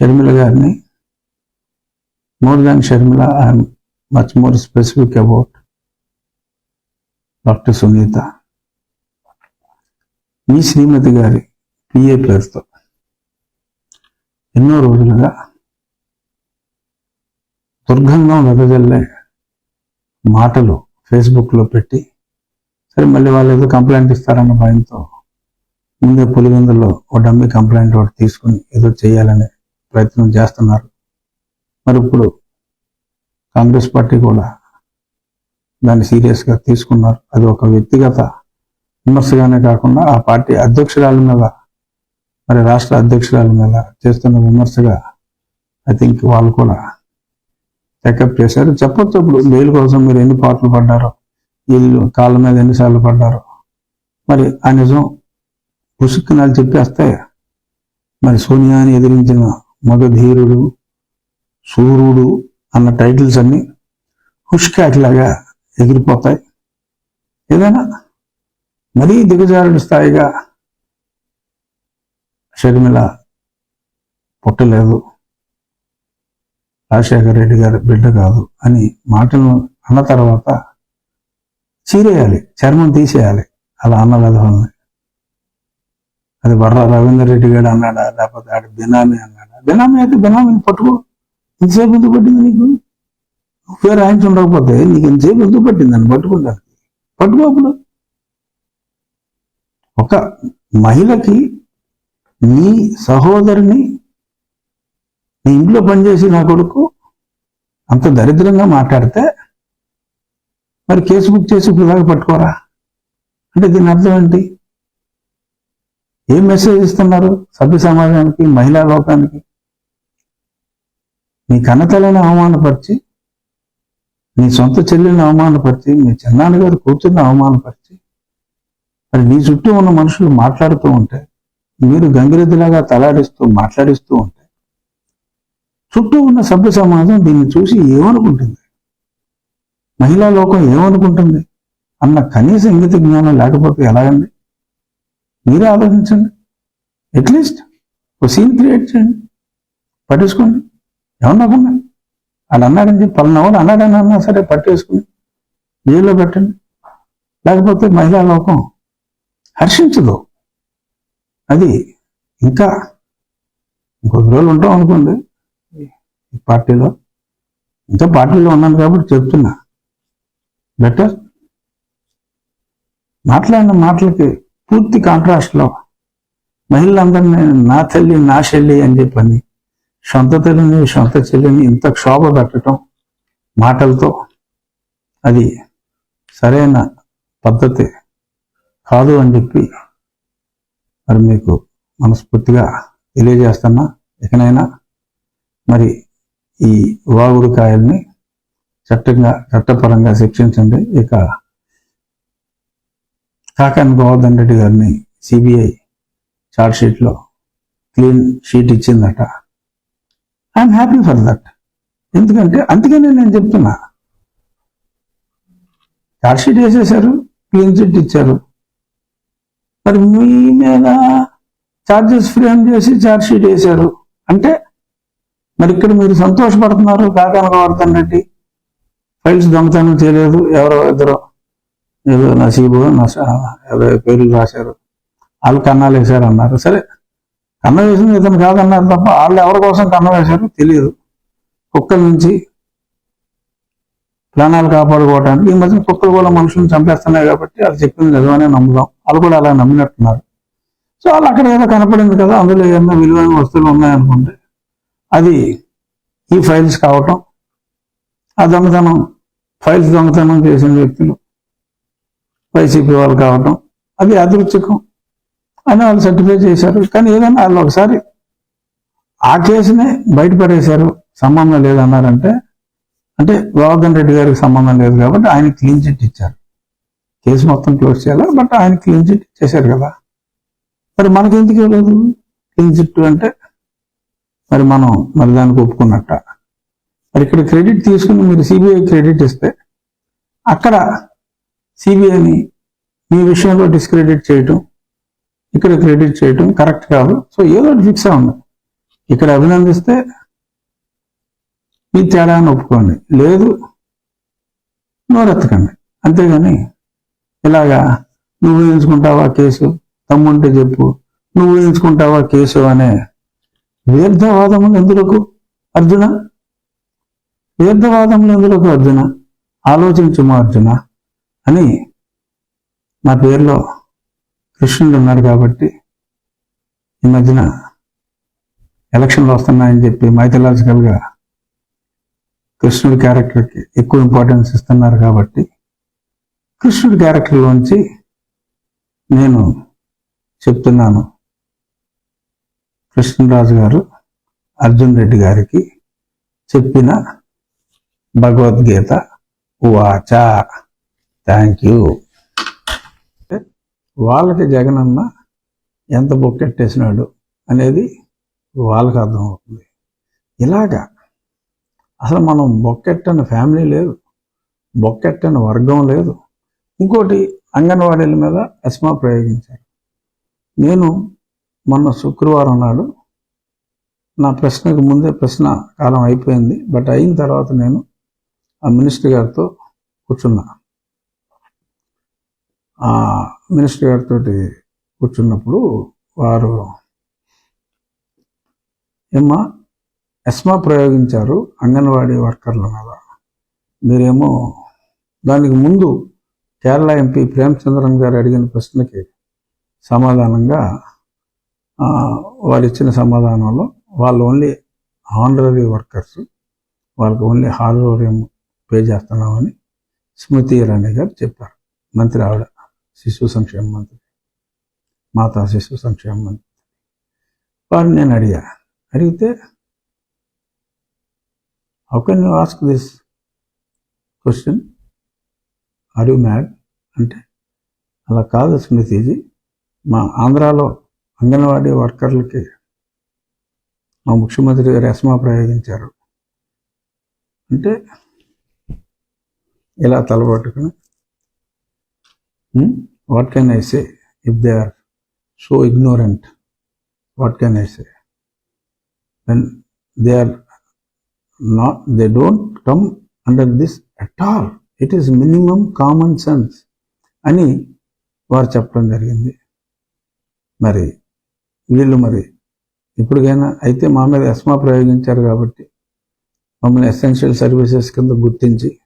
షర్మిల గారిని more than Sharmila I'm much more specific about doctor Sunitha. మీ శ్రీమతి గారి PA పేరుతో ఎన్నో రోజులుగా దుర్గంధం వెదజల్లే మాటలు ఫేస్బుక్లో పెట్టి సరే మళ్ళీ వాళ్ళు ఏదో కంప్లైంట్ ఇస్తారన్న భయంతో ముందే పులివెందులో ఒక డమ్మి కంప్లైంట్ ఒకటి తీసుకుని ఏదో చేయాలనే ప్రయత్నం చేస్తున్నారు. మరి ఇప్పుడు కాంగ్రెస్ పార్టీ కూడా దాన్ని సీరియస్గా తీసుకున్నారు. అది ఒక వ్యక్తిగత విమర్శగానే కాకుండా ఆ పార్టీ అధ్యక్షురాల మీద మరి రాష్ట్ర అధ్యక్షురాల మీద చేస్తున్న విమర్శగా ఐ థింక్ వాళ్ళు కూడా చెకప్ చేశారు. చెప్పొచ్చు ఇప్పుడు బెయిల్ కోసం మీరు ఎన్ని పాటలు పడ్డారో వీళ్ళు కాళ్ళ మీద ఎన్నిసార్లు పడ్డారో. మరి ఆ నిజం పుసుక్కునాలు చెప్పేస్తే మరి సోనియాని ఎదిరించిన మగధీరుడు సూర్యుడు అన్న టైటిల్స్ అన్ని హుష్కాట్లాగా ఎగిరిపోతాయి. ఏదైనా మరీ దిగజారుడు స్థాయిగా షర్మిల పుట్టలేదు. రాజశేఖర రెడ్డి గారి బిడ్డ కాదు అని మాటలు అన్న తర్వాత చీరేయాలి చర్మం తీసేయాలి అలా అన్న విధవల్ని. అది వర్ర రవీందర్ రెడ్డి గారు అన్నాడా లేకపోతే ఆడ బినామీ అన్నాడు? బినామీ అయితే బినామీని పట్టుకో. ఇంతసేపు ఎందుకు పట్టింది నీకు? నువ్వే రాయించుండకపోతే నీకు ఇంతసేపు ఎందుకు పట్టింది? అని పట్టుకుంటాను పట్టుకో అప్పుడు. ఒక మహిళకి నీ సహోదరిని నీ ఇంట్లో పనిచేసి నా కొడుకు అంత దరిద్రంగా మాట్లాడితే మరి కేసు బుక్ చేసి ఇప్పుడు పట్టుకోరా? అంటే దీని అర్థం ఏంటి? ఏం మెసేజ్ ఇస్తున్నారు? సభ్య సమాజానికి మహిళా లోకానికి? నీ కన్నతల్లిని అవమానపరిచి నీ సొంత చెల్లెల్ని అవమానపరిచి మీ చిన్నాన్నగారు కూతుర్ని అవమానపరిచి మరి నీ చుట్టూ ఉన్న మనుషులు మాట్లాడుతూ ఉంటే మీరు గంగిరెద్దులాగా తలాడిస్తూ మాట్లాడిస్తూ ఉంటే చుట్టూ ఉన్న సభ్య సమాజం దీన్ని చూసి ఏమనుకుంటుంది? మహిళా లోకం ఏమనుకుంటుంది? అన్న కనీస ఇంగిత జ్ఞానం లేకపోతే ఎలాగండి? మీరే ఆలోచించండి. అట్లీస్ట్ ఒక సీన్ క్రియేట్ చేయండి. పట్టించుకోండి. ఏమన్నా వాళ్ళు అన్నాడని చెప్పి పలానా వాడు అన్నాడని అన్నా సరే పట్టేసుకుని జైల్లో పెట్టండి. లేకపోతే మహిళా లోకం హర్షించదు. అది ఇంకా ఇంకొద్ది రోజులు ఉంటాం అనుకోండి. ఈ పార్టీలో ఇంకా పార్టీలో ఉన్నాను కాబట్టి చెప్తున్నా. బెటర్? మాట్లాడిన మాటలకి పూర్తి కాంట్రాస్ట్లో మహిళలందరినీ నా తల్లి నా చెల్లి అని చెప్పని సొంత తల్లిని సొంత చెల్లిని ఇంత క్షోభ పెట్టడం మాటలతో అది సరైన పద్ధతి కాదు అని చెప్పి మరి మీకు మనస్ఫూర్తిగా తెలియజేస్తున్నా. ఇకనైనా మరి ఈ వాగుడుకాయల్ని చట్టంగా చట్టపరంగా శిక్షించండి. ఇక కాకాని గోవర్ధన్ రెడ్డి గారిని సిబిఐ షీట్లో క్లీన్ షీట్ ఇచ్చిందట. ఐఎమ్ హ్యాపీ ఫర్ దట్ ఎందుకంటే అందుకనే నేను చెప్తున్నా. షీట్ వేసేసారు క్లీన్ చిట్ ఇచ్చారు. మరి మీ మీద ఛార్జెస్ ఫ్రేమ్ చేసి ఛార్జ్ షీట్ వేశారు. అంటే మరి ఇక్కడ మీరు సంతోషపడుతున్నారు కాకనకవర్ధన్ రెడ్డి. ఫైల్స్ దొంగతనం చేయలేదు ఎవరో ఇద్దరు. ఏదో నసీబో నస ఏదో పేర్లు రాశారు. వాళ్ళు కన్నాలు వేశారు అన్నారు సరే కన్న వేసింది ఇతను కాదన్నారు తప్ప వాళ్ళు ఎవరి కోసం కన్న వేశారో తెలియదు. కుక్కల నుంచి ప్రాణాలు కాపాడుకోవడానికి ఈ మధ్య కుక్కలు కూడా మనుషులను చంపేస్తున్నాయి కాబట్టి అది చెప్పింది నిజమనే నమ్ముదాం. వాళ్ళు కూడా అలా నమ్మినట్టున్నారు. సో వాళ్ళు అక్కడ ఏదో కనపడింది కదా అందులో ఏమైనా విలువైన వస్తువులు ఉన్నాయనుకుంటే అది ఈ ఫైల్స్ కావటం ఆ దొంగతనం ఫైల్స్ దొంగతనం చేసిన వ్యక్తులు వైసీపీ వాళ్ళు కావటం అది అదృత్యకం అని వాళ్ళు సర్టిఫై చేశారు. కానీ ఏదైనా వాళ్ళు ఒకసారి ఆ కేసునే బయటపడేశారు సంబంధం లేదన్నారంటే అంటే గోవర్ధన్ రెడ్డి గారికి సంబంధం లేదు కాబట్టి ఆయన క్లీన్ చిట్ ఇచ్చారు. కేసు మొత్తం క్లోజ్ చేయాలి? బట్ ఆయన క్లీన్ చిట్ ఇచ్చేశారు కదా. మరి మనకి ఎందుకు ఇవ్వలేదు? క్లీన్ చిట్ అంటే మరి మనం మరి దానికి ఒప్పుకున్నట్ట. మరి ఇక్కడ క్రెడిట్ తీసుకుని మీరు సిబిఐ క్రెడిట్ ఇస్తే అక్కడ సిబిఐని మీ విషయంలో డిస్క్రెడిట్ చేయటం ఇక్కడ క్రెడిట్ చేయటం కరెక్ట్ కాదు. సో ఏదో ఫిక్స్ అవ్వండి ఇక్కడ అభినందిస్తే మీ తేడా అని ఒప్పుకోండి. లేదు నోరెత్తకండి. అంతేగాని ఇలాగా నువ్వు ఎంచుకుంటావా కేసు? తమ్ముంటే చెప్పు. నువ్వు ఎంచుకుంటావా కేసు అనే వ్యర్థవాదములు ఎందులకు? అర్జున? వ్యర్థవాదములు ఎందులకు అర్జున? ఆలోచించుమా అర్జున అని నా పేరులో కృష్ణుడు ఉన్నాడు కాబట్టి ఈ మధ్యన ఎలక్షన్లు వస్తున్నాయని చెప్పి మైథలాజికల్గా కృష్ణుడి క్యారెక్టర్కి ఎక్కువ ఇంపార్టెన్స్ ఇస్తున్నారు కాబట్టి కృష్ణుడి క్యారెక్టర్లోంచి నేను చెప్తున్నాను. కృష్ణరాజు గారు అర్జున్ రెడ్డి గారికి చెప్పిన భగవద్గీత వాచ. థ్యాంక్ యూ వాళ్ళకి జగనన్న ఎంత బొక్కెట్టేసినాడు అనేది వాళ్ళకి అర్థమవుతుంది. ఇలాగా అసలు మనం బొక్కెట్టని ఫ్యామిలీ లేదు బొక్కెట్టని వర్గం లేదు. ఇంకోటి అంగన్వాడీల మీద ఎస్మా ప్రయోగించారు. నేను మొన్న శుక్రవారం నాడు నా ప్రశ్నకు ముందే ప్రశ్న కాలం అయిపోయింది బట్ అయిన తర్వాత నేను ఆ మినిస్టర్ గారితో కూర్చున్నా. మినిస్టర్ గారితో కూర్చున్నప్పుడు వారు ఏమ్మా ఎస్మా ప్రయోగించారు అంగన్వాడీ వర్కర్ల మీద. మీరేమో దానికి ముందు కేరళ ఎంపీ ప్రేమచంద్రన్ గారు అడిగిన ప్రశ్నకి సమాధానంగా వాళ్ళు వారు ఇచ్చిన సమాధానంలో వాళ్ళు ఓన్లీ ఆనరరీ వర్కర్స్ వాళ్ళకి ఓన్లీ హాలరోరియం పే చేస్తున్నామని స్మృతి ఇరానీ గారు చెప్పారు. మంత్రి ఆవిడ శిశు సంక్షేమ మంత్రి. మాతా శిశు సంక్షేమ మంత్రి. వారిని నేను అడిగా. అడిగితే how can you ask this question are you mad అంటే అలా కాదు స్మృతిజీ. మా ఆంధ్రాలో అంగన్వాడీ వర్కర్లకి మా ముఖ్యమంత్రి గారు ఎస్మా ప్రయోగించారు. అంటే ఇలా తలబట్టుకుని what can I say if they are so ignorant what can I say when they are not they don't come under this at all it is minimum common sense అని వారు చెప్పడం జరిగింది. మరి వీళ్ళు మరి ఇప్పటికైనా అయితే మా మీద ఎస్మా ప్రయోగించారు కాబట్టి మమ్మల్ని ఎసెన్షియల్ సర్వీసెస్ కింద గుర్తించి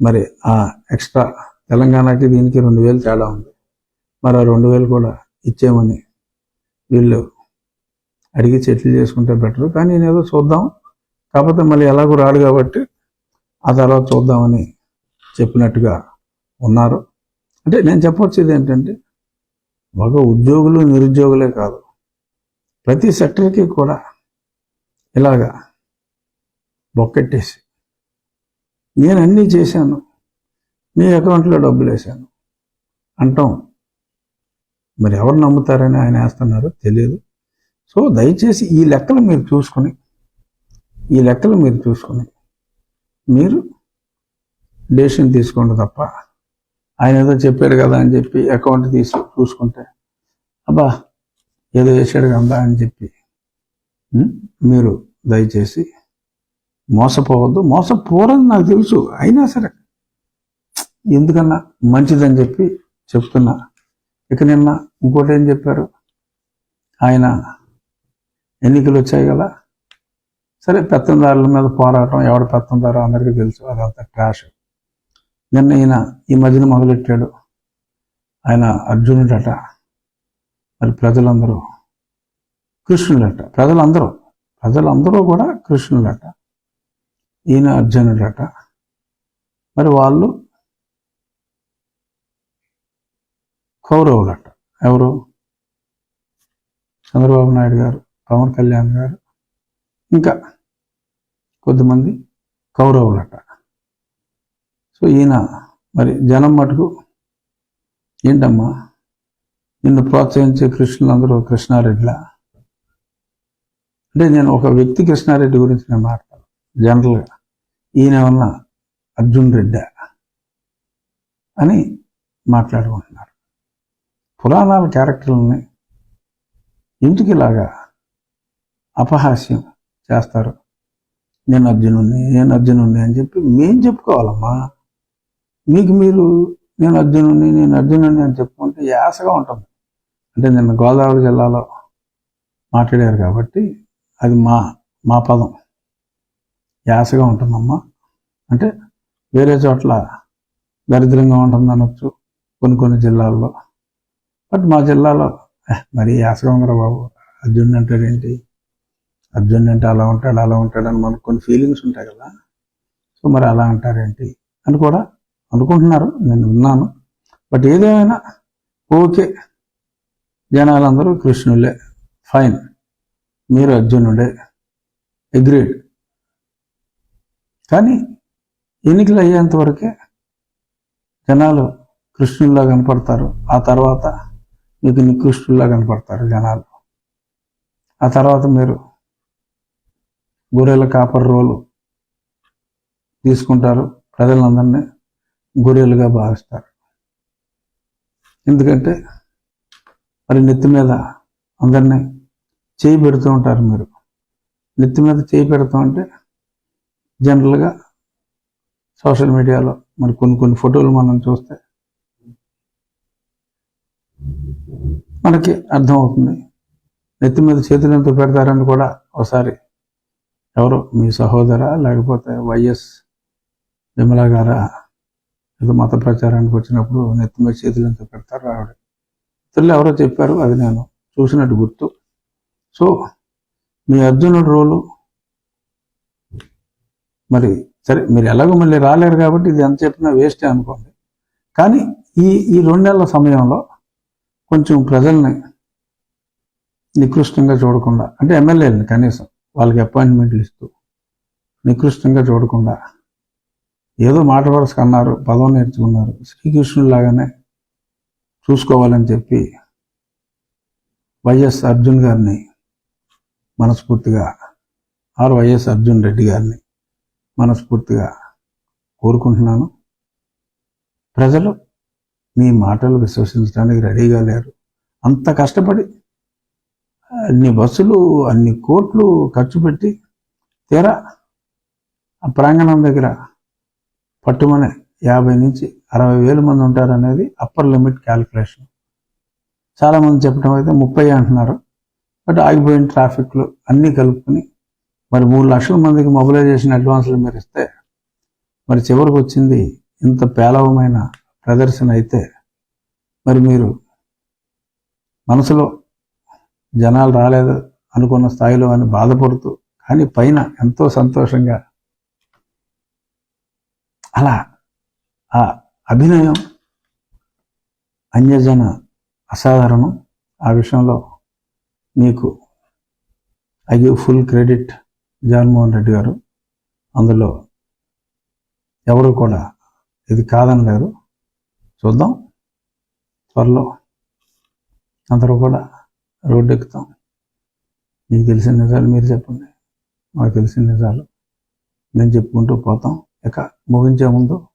మరి ఆ ఎక్స్ట్రా తెలంగాణకి దీనికి రెండు వేలు తేడా ఉంది. మరి ఆ రెండు వేలు కూడా ఇచ్చేమని వీళ్ళు అడిగి చెట్లు చేసుకుంటే బెటర్. కానీ నేను ఏదో చూద్దాం. కాకపోతే మళ్ళీ ఎలాగో రాడు కాబట్టి ఆ తర్వాత చూద్దామని చెప్పినట్టుగా ఉన్నారు. అంటే నేను చెప్పొచ్చేది ఏంటంటే ఒక ఉద్యోగులు నిరుద్యోగులే కాదు. ప్రతి సెక్టర్కి కూడా ఇలాగా బొక్కెట్టేసి నేను అన్నీ చేశాను. మీ అకౌంట్లో డబ్బులు వేశాను. అంటాం. మరి ఎవరు నమ్ముతారని ఆయన వేస్తున్నారో తెలియదు. సో దయచేసి ఈ లెక్కలు మీరు చూసుకుని ఈ లెక్కలు మీరు చూసుకుని మీరు డెసిషన్ తీసుకోండి తప్ప. ఆయన ఏదో చెప్పాడు కదా అని చెప్పి అకౌంట్ తీసి చూసుకుంటే అబ్బా ఏదో వేసాడు కదా అని చెప్పి మీరు దయచేసి మోసపోవద్దు. మోసపోరని నాకు తెలుసు. అయినా సరే ఎందుకన్నా మంచిదని చెప్పి చెప్తున్నా. ఇక నిన్న ఇంకోటి ఏం చెప్పారు? ఆయన ఎన్నికలు వచ్చాయి కదా. సరే పెత్తందారుల మీద పోరాటం ఎవడు పెత్తందారో అందరికీ తెలుసు అదంతా ట్రాష్ నిన్న ఈయన ఈ మధ్యన మొదలెట్టాడు. ఆయన అర్జునుడట మరి ప్రజలందరూ కృష్ణుడట ప్రజలందరూ ప్రజలందరూ కూడా కృష్ణుడట ఈయన అర్జునుడట. మరి వాళ్ళు కౌరవులట. ఎవరు? చంద్రబాబు నాయుడు గారు పవన్ కళ్యాణ్ గారు ఇంకా కొద్దిమంది కౌరవులట. సో ఈయన మరి జనం మటుకు ఏంటమ్మా? నిన్ను ప్రోత్సహించే కృష్ణులందరూ కృష్ణారెడ్డిలా? అంటే నేను ఒక వ్యక్తి కృష్ణారెడ్డి గురించి నేను మాట్లాడతాను జనరల్గా. ఈయన ఏమన్నా అర్జున్ రెడ్డి అని మాట్లాడుకుంటున్నారు. పురాణాల క్యారెక్టర్లని ఎందుకు ఇలాగా అపహాస్యం చేస్తారు? నేను అర్జునుడిని నేను అర్జునుడిని అని చెప్పి మేం చెప్పుకోవాలమ్మా. మీకు మీరు నేను అర్జునుడిని నేను అర్జునుడిని అని చెప్పుకుంటే యాసగా ఉంటుంది. అంటే నిన్న గోదావరి జిల్లాలో మాట్లాడారు కాబట్టి అది మా మా పదం. యాసగా ఉంటుందమ్మా. అంటే వేరే చోట్ల దరిద్రంగా ఉంటుంది అనొచ్చు కొన్ని కొన్ని జిల్లాల్లో. బట్ మా జిల్లాలో మరి యాసగంగర బాబు అర్జున్ అంటాడేంటి అర్జున్ అంటే అలా ఉంటాడు అలా ఉంటాడు అని మనకు కొన్ని ఫీలింగ్స్ ఉంటాయి కదా. సో మరి అలా అంటారేంటి? అని కూడా అనుకుంటున్నారు నేను విన్నాను. బట్ ఏదేమైనా ఓకే జనాలందరూ కృష్ణులే ఫైన్. మీరు అర్జునుడే అగ్రీడ్. కానీ ఎన్నికలు అయ్యేంత వరకే జనాలు కృష్ణుల్లా కనపడతారు. ఆ తర్వాత మీకు నికృష్టుల్లా కనపడతారు జనాలు. ఆ తర్వాత మీరు గొర్రెల కాపర్ రోలు తీసుకుంటారు ప్రజలందరినీ గొర్రెలుగా భావిస్తారు. ఎందుకంటే మరి నెత్తి మీద అందరినీ చేయి పెడుతూ ఉంటారు మీరు. నెత్తి మీద చేయి పెడుతూ ఉంటే జనరల్గా సోషల్ మీడియాలో మరి కొన్ని కొన్ని ఫోటోలు మనం చూస్తే మనకి అర్థమవుతుంది. నెత్తి మీద చేతులు ఎంత పెడతారని కూడా ఒకసారి ఎవరు మీ సహోదర లేకపోతే వైఎస్ విమలా గారా ఏదో మత ప్రచారానికి వచ్చినప్పుడు నెత్తి మీద చేతులు ఎంత పెడతారు ఆవిడ. ఇతరులు ఎవరో చెప్పారు అది నేను చూసినట్టు గుర్తు. సో మీ అర్జునుడు రోలు మరి సరే మీరు ఎలాగో మళ్ళీ రాలేరు కాబట్టి ఇది ఎంత చెప్పినా వేస్టే అనుకోండి. కానీ ఈ ఈ రెండు నెలల సమయంలో కొంచెం ప్రజల్ని నికృష్టంగా చూడకుండా అంటే ఎమ్మెల్యేలని కనీసం వాళ్ళకి అపాయింట్మెంట్లు ఇస్తూ నికృష్టంగా చూడకుండా ఏదో మాట వరుస అన్నారు పదం నేర్చుకున్నారు శ్రీకృష్ణులాగానే చూసుకోవాలని చెప్పి వైఎస్ అర్జున్ గారిని మనస్ఫూర్తిగా ఆర్ వైఎస్ అర్జున్ రెడ్డి గారిని మనస్ఫూర్తిగా కోరుకుంటున్నాను. ప్రజలు మీ మాటలు విశ్వసించడానికి రెడీగా లేరు. అంత కష్టపడి అన్ని బస్సులు అన్ని కోట్లు ఖర్చు పెట్టి తీరా ఆ ప్రాంగణం దగ్గర పట్టుమనే యాభై నుంచి అరవై వేల మంది ఉంటారనేది అప్పర్ లిమిట్ క్యాలిక్యులేషన్ చాలామంది చెప్పడం అయితే ముప్పై అంటున్నారు. బట్ ఆగిపోయిన ట్రాఫిక్లు అన్నీ కలుపుకొని మరి మూడు లక్షల మందికి మొబిలైజేషన్ అడ్వాన్స్లు మీరు ఇస్తే మరి చివరికి వచ్చింది ఇంత పేలవమైన ప్రదర్శన అయితే మరి మీరు మనసులో జనాలు రాలేదు అనుకున్న స్థాయిలో అని బాధపడుతూ కానీ పైన ఎంతో సంతోషంగా అలా ఆ అభినయం అన్యజన అసాధారణం ఆ విషయంలో మీకు I give full credit Jaganmohan Reddy గారు. అందులో ఎవరు కూడా ఇది కాదనలేరు. చూద్దాం. త్వరలో అందరూ కూడా రోడ్డు ఎక్కుతాం. మీకు తెలిసిన నిజాలు మీరు చెప్పండి. మాకు తెలిసిన నిజాలు మేము చెప్పుకుంటూ పోతాం. ఇక ముగించే ముందు